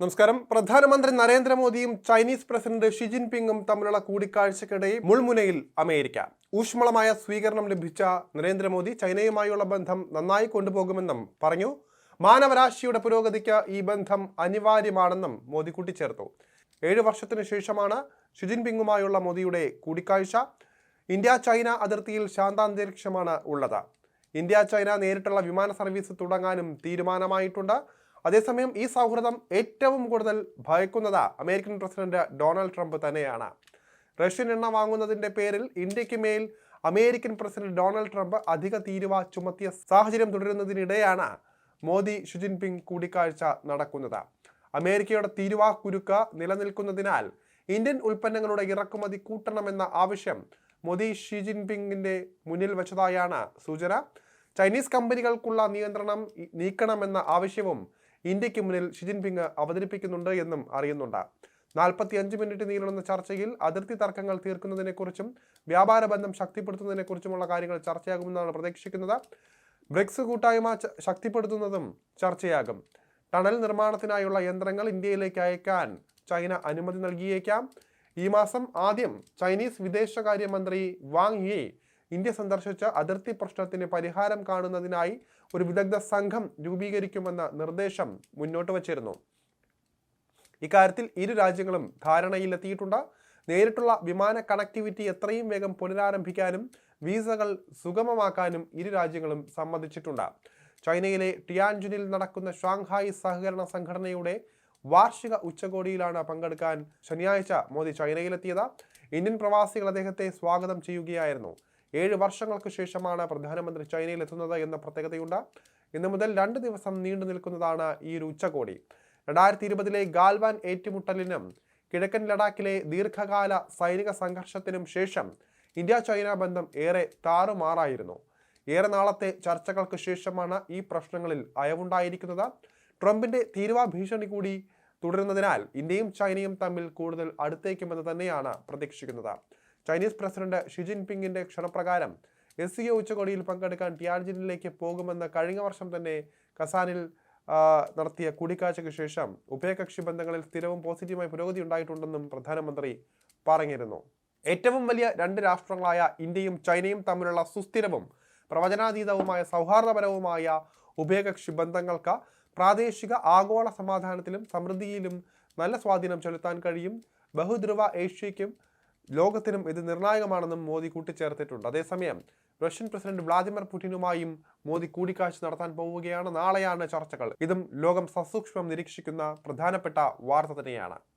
നമസ്കാരം. പ്രധാനമന്ത്രി നരേന്ദ്രമോദിയും ചൈനീസ് പ്രസിഡന്റ് ഷി ജിൻപിങ്ങും തമ്മിലുള്ള കൂടിക്കാഴ്ചക്കിടെ മുൾമുനയിൽ അമേരിക്ക. ഊഷ്മളമായ സ്വീകരണം ലഭിച്ച നരേന്ദ്രമോദി ചൈനയുമായുള്ള ബന്ധം നന്നായി കൊണ്ടുപോകുമെന്നും പറഞ്ഞു. മാനവരാശിയുടെ പുരോഗതിക്ക് ഈ ബന്ധം അനിവാര്യമാണെന്നും മോദി കൂട്ടിച്ചേർത്തു. ഏഴ് വർഷത്തിനു ശേഷമാണ് ഷി ജിൻപിങ്ങുമായുള്ള മോദിയുടെ കൂടിക്കാഴ്ച. ഇന്ത്യ ചൈന അതിർത്തിയിൽ ശാന്താന്തരീക്ഷമാണ് ഉള്ളത്. ഇന്ത്യ ചൈന നേരിട്ടുള്ള വിമാന സർവീസ് തുടങ്ങാനും തീരുമാനമായിട്ടുണ്ട്. അതേസമയം ഈ സൗഹൃദം ഏറ്റവും കൂടുതൽ ഭയക്കുന്നത് അമേരിക്കൻ പ്രസിഡന്റ് ഡൊണാൾഡ് ട്രംപ് തന്നെയാണ്. റഷ്യൻ എണ്ണ വാങ്ങുന്നതിന്റെ പേരിൽ ഇന്ത്യയ്ക്ക് മേൽ അമേരിക്കൻ പ്രസിഡന്റ് ഡൊണാൾഡ് ട്രംപ് അധിക തീരുവ ചുമത്തിയ സാഹചര്യം തുടരുന്നതിനിടെയാണ് മോദി ഷി ജിൻപിങ് കൂടിക്കാഴ്ച നടക്കുന്നത്. അമേരിക്കയുടെ തീരുവ കുരുക്ക് നിലനിൽക്കുന്നതിനാൽ ഇന്ത്യൻ ഉൽപ്പന്നങ്ങളുടെ ഇറക്കുമതി കൂട്ടണമെന്ന ആവശ്യം മോദി ഷി ജിൻപിങ്ങിന്റെ മുന്നിൽ വെച്ചതായാണ് സൂചന. ചൈനീസ് കമ്പനികൾക്കുള്ള നിയന്ത്രണം നീക്കണമെന്ന ആവശ്യവും ഇന്ത്യയ്ക്ക് മുന്നിൽ ഷി ജിൻപിങ് അവതരിപ്പിക്കുന്നുണ്ട് എന്നും അറിയുന്നുണ്ട്. നാൽപ്പത്തിയഞ്ച് മിനിറ്റ് നീളുന്ന ചർച്ചയിൽ അതിർത്തി തർക്കങ്ങൾ തീർക്കുന്നതിനെക്കുറിച്ചും വ്യാപാര ബന്ധം ശക്തിപ്പെടുത്തുന്നതിനെക്കുറിച്ചുമുള്ള കാര്യങ്ങൾ ചർച്ചയാകുമെന്നാണ് പ്രതീക്ഷിക്കുന്നത്. ബ്രിക്സ് കൂട്ടായ്മ ശക്തിപ്പെടുത്തുന്നതും ചർച്ചയാകും. ടണൽ നിർമ്മാണത്തിനായുള്ള യന്ത്രങ്ങൾ ഇന്ത്യയിലേക്ക് അയക്കാൻ ചൈന അനുമതി നൽകിയേക്കാം. ഈ മാസം ആദ്യം ചൈനീസ് വിദേശകാര്യമന്ത്രി വാങ് യി ഇന്ത്യ സന്ദർശിച്ച അതിർത്തി പ്രശ്നത്തിന് പരിഹാരം കാണുന്നതിനായി ഒരു വിദഗ്ധ സംഘം രൂപീകരിക്കുമെന്ന നിർദ്ദേശം മുന്നോട്ട് വച്ചിരുന്നു. ഇക്കാര്യത്തിൽ ഇരു രാജ്യങ്ങളും ധാരണയിലെത്തിയിട്ടുണ്ട്. നേരിട്ടുള്ള വിമാന കണക്ടിവിറ്റി എത്രയും വേഗം പുനരാരംഭിക്കാനും വീസകൾ സുഗമമാക്കാനും ഇരു രാജ്യങ്ങളും സമ്മതിച്ചിട്ടുണ്ട്. ചൈനയിലെ ടിയാൻജുനിൽ നടക്കുന്ന ഷാങ്ഹായ് സഹകരണ സംഘടനയുടെ വാർഷിക ഉച്ചകോടിയിലാണ് പങ്കെടുക്കാൻ ശനിയാഴ്ച മോദി ചൈനയിലെത്തിയത്. ഇന്ത്യൻ പ്രവാസികൾ അദ്ദേഹത്തെ സ്വാഗതം ചെയ്യുകയായിരുന്നു. ഏഴ് വർഷങ്ങൾക്ക് ശേഷമാണ് പ്രധാനമന്ത്രി ചൈനയിൽ എത്തുന്നത് എന്ന പ്രത്യേകതയുണ്ട്. ഇന്നു മുതൽ രണ്ട് ദിവസം നീണ്ടു നിൽക്കുന്നതാണ് ഈ ഒരു ഉച്ചകോടി. രണ്ടായിരത്തി ഇരുപതിലെ ഗാൽവാൻ ഏറ്റുമുട്ടലിനും കിഴക്കൻ ലഡാക്കിലെ ദീർഘകാല സൈനിക സംഘർഷത്തിനും ശേഷം ഇന്ത്യ ചൈന ബന്ധം ഏറെ താറുമാറായിരുന്നു. ഏറെ നാളത്തെ ചർച്ചകൾക്ക് ശേഷമാണ് ഈ പ്രശ്നങ്ങളിൽ അയവുണ്ടായിരിക്കുന്നത്. ട്രംപിന്റെ തീരുവ ഭീഷണി കൂടി തുടരുന്നതിനാൽ ഇന്ത്യയും ചൈനയും തമ്മിൽ കൂടുതൽ അടുത്തേക്കുമെന്ന് തന്നെയാണ് പ്രതീക്ഷിക്കുന്നത്. ചൈനീസ് പ്രസിഡന്റ് ഷി ജിൻപിങ്ങിന്റെ ക്ഷണപ്രകാരം എസ് സി ഉച്ചകോടിയിൽ പങ്കെടുക്കാൻ ടിയാൻജിനിലേക്ക് പോകുമെന്ന് കഴിഞ്ഞ വർഷം തന്നെ കസാനിൽ നടത്തിയ കൂടിക്കാഴ്ചയ്ക്ക് ശേഷം ഉഭയകക്ഷി ബന്ധങ്ങളിൽ സ്ഥിരവും പോസിറ്റീവായ പുരോഗതി ഉണ്ടായിട്ടുണ്ടെന്നും പ്രധാനമന്ത്രി പറഞ്ഞിരുന്നു. ഏറ്റവും വലിയ രണ്ട് രാഷ്ട്രങ്ങളായ ഇന്ത്യയും ചൈനയും തമ്മിലുള്ള സുസ്ഥിരവും പ്രവചനാതീതവുമായ സൗഹാർദ്ദപരവുമായ ഉഭയകക്ഷി ബന്ധങ്ങൾക്ക് പ്രാദേശിക ആഗോള സമാധാനത്തിലും സമൃദ്ധിയിലും നല്ല സ്വാധീനം ചെലുത്താൻ കഴിയും. ബഹുധ്രുവ ഏഷ്യയ്ക്കും ലോകത്തിനും ഇത് നിർണായകമാണെന്നും മോദി കൂട്ടിച്ചേർത്തിട്ടുണ്ട്. അതേസമയം റഷ്യൻ പ്രസിഡന്റ് വ്ളാദിമിർ പുടിനുമായും മോദി കൂടിക്കാഴ്ച നടത്താൻ പോവുകയാണ് നാളെയാണ് ചർച്ചകൾ. ഇതും ലോകം സസൂക്ഷ്മം നിരീക്ഷിക്കുന്ന പ്രധാനപ്പെട്ട വാർത്ത തന്നെയാണ്.